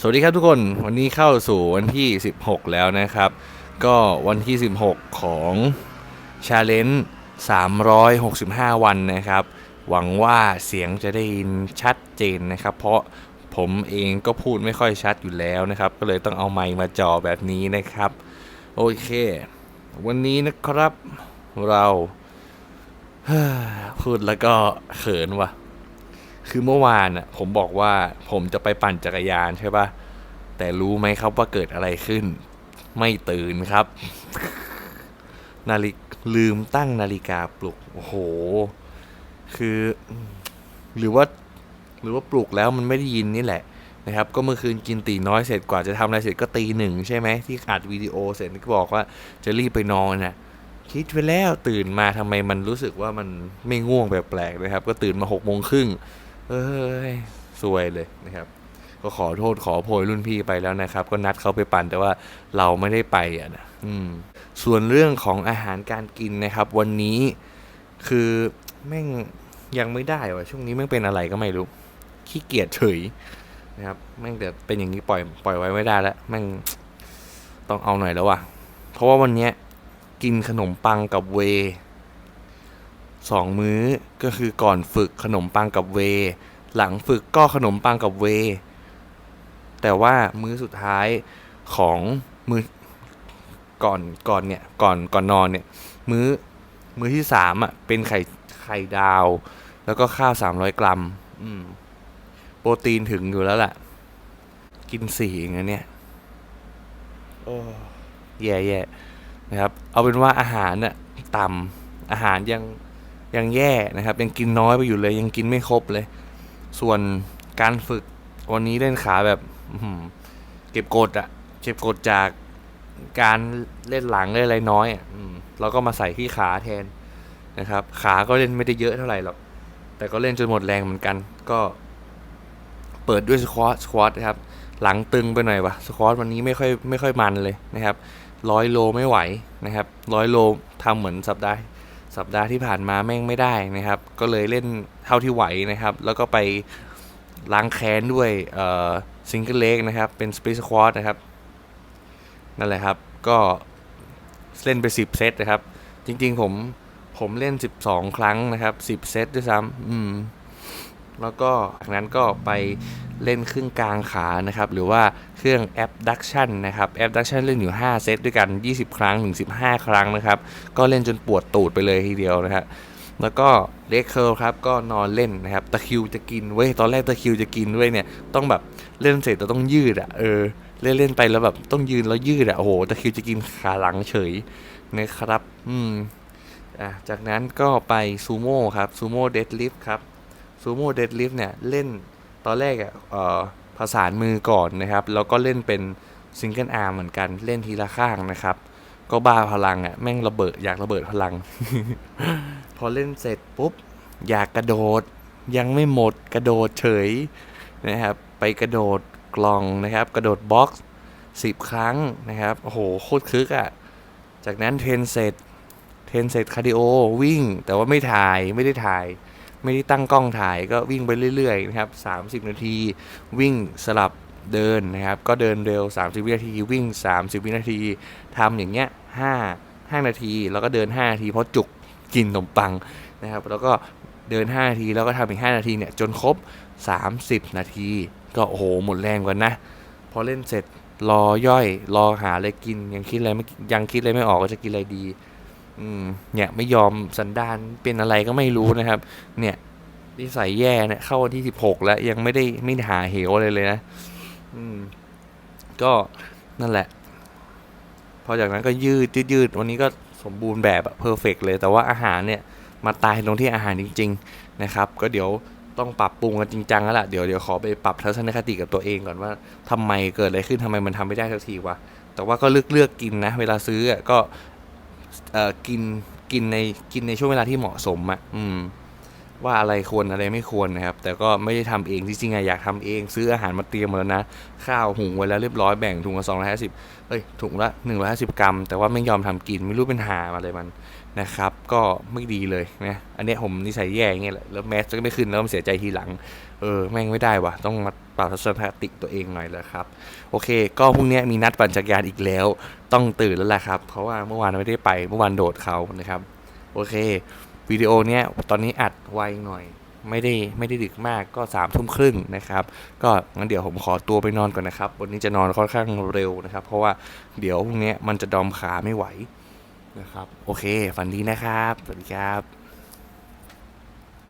สวัสดีครับทุกคนวันนี้เข้าสู่วันที่ 16 แล้วนะครับ ก็วันที่ 16 ของชาเลนจ์365 วันนะครับ หวังว่าเสียงจะได้ยินชัดเจนนะครับ เพราะผมเองก็พูดไม่ค่อยชัดอยู่แล้วนะครับ ก็เลยต้องเอาไมค์มาจ่อแบบนี้นะครับ โอเค วันนี้นะครับเราพูดแล้วก็เขินว่ะ คือเมื่อวานอะผมบอกว่าผมจะไปปั่นจักรยานใช่ปะแต่รู้ไหมครับว่าเกิดอะไรขึ้น ไม่ตื่นครับ นาฬิกลืมตั้งนาฬิกาปลุก โอ้โห คือ หรือว่า หรือว่าปลุกแล้วมันไม่ได้ยินนี่แหละนะครับ ก็เมื่อคืนกินตีน้อยเสร็จกว่าจะทำอะไรเสร็จก็ตีหนึ่งใช่ไหมที่อัดวิดีโอเสร็จก็บอกว่าจะรีบไปนอนน่ะคิดไปแล้วตื่นมาทำไมมันรู้สึกว่ามันไม่ง่วงแปลกๆนะครับ ก็ตื่นมาหกโมงครึ่ง เอ้ยสวยเลยนะครับ ก็ขอโทษขอโพยรุ่นพี่ไปแล้วนะครับ ก็นัดเขาไปปั่นแต่ว่าเราไม่ได้ไปอะนะอืมส่วนเรื่องของอาหารการกินนะครับ วันนี้คือแม่งยังไม่ได้ว่ะช่วงนี้แม่งเป็นอะไรก็ไม่รู้ขี้เกียจเฉยนะครับแม่งแต่เป็นอย่างนี้ปล่อยปล่อยไว้ไม่ได้แล้วแม่งต้องเอาหน่อยแล้วว่ะเพราะว่าวันเนี้ยกินขนมปังกับเว ย์สองมื้อก็คือก่อนฝึกขนมปังกับเวย์หลังฝึกก็ขนมปังกับเวย์แต่ว่ามื้อสุดท้ายของมื้อก่อนก่อนเนี่ยก่อนก่อนนอนเนี่ยมื้อมื้อที่สามอะเป็นไข่ไข่ดาว แล้วก็ข้าวสามร้อยกรัม อืม โปรตีนถึงอยู่แล้วล่ะกินสี่อย่างเงี้ยเนี่ยโอ้แย่แย่นะครับ เอาเป็นว่าอาหารน่ะต่ำอาหารยัง ยังแย่นะครับ ยังกินน้อยไปอยู่เลย ยังกินไม่ครบเลย ส่วนการฝึกวันนี้เล่นขาแบบเก็บกดอะเก็บกดจากการเล่นหลังเล่นอะไรน้อยอะเราก็มาใส่ที่ขาแทนนะครับ ขาก็เล่นไม่ได้เยอะเท่าไหร่หรอกแต่ก็เล่นจนหมดแรงเหมือนกัน ก็เปิดด้วยสควอตสควอตนะครับ หลังตึงไปหน่อยวะสควอตวันนี้ไม่ค่อยไม่ค่อยมันเลยนะครับร้อยโลไม่ไหวนะครับร้อยโลทำเหมือนสัปดาห์ สัปดาห์ที่ผ่านมาแม่งไม่ได้นะครับ ก็เลยเล่นเท่าที่ไหวนะครับ แล้วก็ไปล้างแค้นด้วยเอ่อซิงเกิลเลกนะครับ เป็นสปริสควอตนะครับ นั่นแหละครับ ก็เล่นไป 10 เซตนะครับ จริงๆผมผมเล่น 12 ครั้งนะครับ 10 เซตด้วยซ้ำอืม แล้วก็จากนั้นก็ไปเล่นครึ่งกลางขานะครับ หรือว่าเครื่อง abduction นะครับ abduction เล่นอยู่ 5 เซตด้วยกัน 20 ครั้งถึง15 ครั้งนะครับ ก็เล่นจนปวดตูดไปเลยทีเดียวนะครับแล้วก็เลคเคิลครับก็นอนเล่นนะครับตะคิวจะกินเว้ยตอนแรกตะคิวจะกินเว้ยเนี่ยต้องแบบเล่นเสร็จต้องยืดอะเออเล่นเล่นไปแล้วแบบต้องยืนแล้วยืดอะโอ้โหตะคิวจะกินขาหลังเฉยนะครับ อืมอะจากนั้นก็ไปซูโม่ครับซูโม่เดดลิฟครับ ซูโม่เดดลิฟเนี่ยเล่นตอนแรกอะผสานมือก่อนนะครับ แล้วก็เล่นเป็นซิงเกิลอาร์มเหมือนกันเล่นทีละข้างนะครับ ก็บ้าพลังอะแม่งระเบิดอยากระเบิดพลัง พอเล่นเสร็จปุ๊บ อยากกระโดดยังไม่หมดกระโดดเฉยนะครับ ไปกระโดดกล่องนะครับ กระโดดบ็อกซ์สิบครั้งนะครับโอ้โหโคตรคึกอะจากนั้นเทรนเสร็จเทรนเสร็จคาร์ดิโอวิ่ง แต่ว่าไม่ถ่ายไม่ได้ถ่าย ไม่ได้ตั้งกล้องถ่ายก็วิ่งไปเรื่อยๆนะครับ30 นาที วิ่งสลับเดินนะครับ ก็เดินเร็ว 30 วินาที วิ่ง 30 วินาทีทำอย่างเงี้ย5 5 นาที แล้วก็เดิน 5 นาที เพราะจุกกินขนมปังนะครับ แล้วก็เดิน 5 นาที แล้วก็ทำอีก 5 นาทีเนี่ยจนครบ 30 นาที ก็โอ้โหหมดแรงกันนะ พอเล่นเสร็จรอย่อย รอหาอะไรกินยังคิดอะไรไม่ยังคิดอะไรไม่ออกว่าจะกินอะไรดี อืมเนี่ยไม่ยอมสันดานเป็นอะไรก็ไม่รู้นะครับ เนี่ยนิสัยแย่เนี่ยเข้าวันที่สิบหกแล้วยังไม่ได้ไม่หาเหวอะไรเลยนะ อืม ก็นั่นแหละ พอจากนั้นก็ยืดยืดยืดวันนี้ก็สมบูรณ์แบบอะเพอร์เฟกเลย แต่ว่าอาหารเนี่ย มาตายตรงที่อาหารจริง ๆ นะครับ ก็เดี๋ยวต้องปรับปรุงกันจริงจังแล้วล่ะเดี๋ยวเดี๋ยวขอไปปรับทัศนคติกับตัวเองก่อนว่าทำไมเกิดอะไรขึ้นทำไมมันทำไม่ได้สักทีวะแต่ว่าก็เลือกเลือกกินนะ เวลาซื้ออะก็ กินกินในกินในช่วงเวลาที่เหมาะสมอะอืม ว่าอะไรควรอะไรไม่ควรนะครับ แต่ก็ไม่ได้ทำเองจริงๆอะอยากทำเอง ซื้ออาหารมาเตรียมหมดแล้วนะ ข้าวหุงไว้แล้วเรียบร้อยแบ่งถุงละสองร้อยห้าสิบเอ้ยถุงละหนึ่งร้อยห้าสิบกรัม แต่ว่าไม่ยอมทำกินไม่รู้เป็นหาอะไรมัน นะครับ ก็ไม่ดีเลยนะอันเนี้ยผมนิสัยแย่เงี้ยแหละแล้วแมสก็ไม่ขึ้นแล้วมันเสียใจทีหลัง เออแม่งไม่ได้วะต้องมาปรับทัศนคติตัวเองหน่อยแล้วครับ โอเค ก็พรุ่งนี้มีนัดปั่นจักรยานอีกแล้ว ต้องตื่นแล้วแหละครับเพราะว่าเมื่อวานไม่ได้ไปเมื่อวานโดดเขานะครับ โอเควิดีโอเนี้ยตอนนี้อัดไวหน่อยไม่ได้ไม่ได้ดึกมากก็สามทุ่มครึ่งนะครับ ก็งั้นเดี๋ยวผมขอตัวไปนอนก่อนนะครับ วันนี้จะนอนค่อนข้างเร็วนะครับ เพราะว่าเดี๋ยวพรุ่งนี้มันจะดอมขาไม่ไหว นะครับ โอเค ฝันดีนะครับ สวัสดีครับ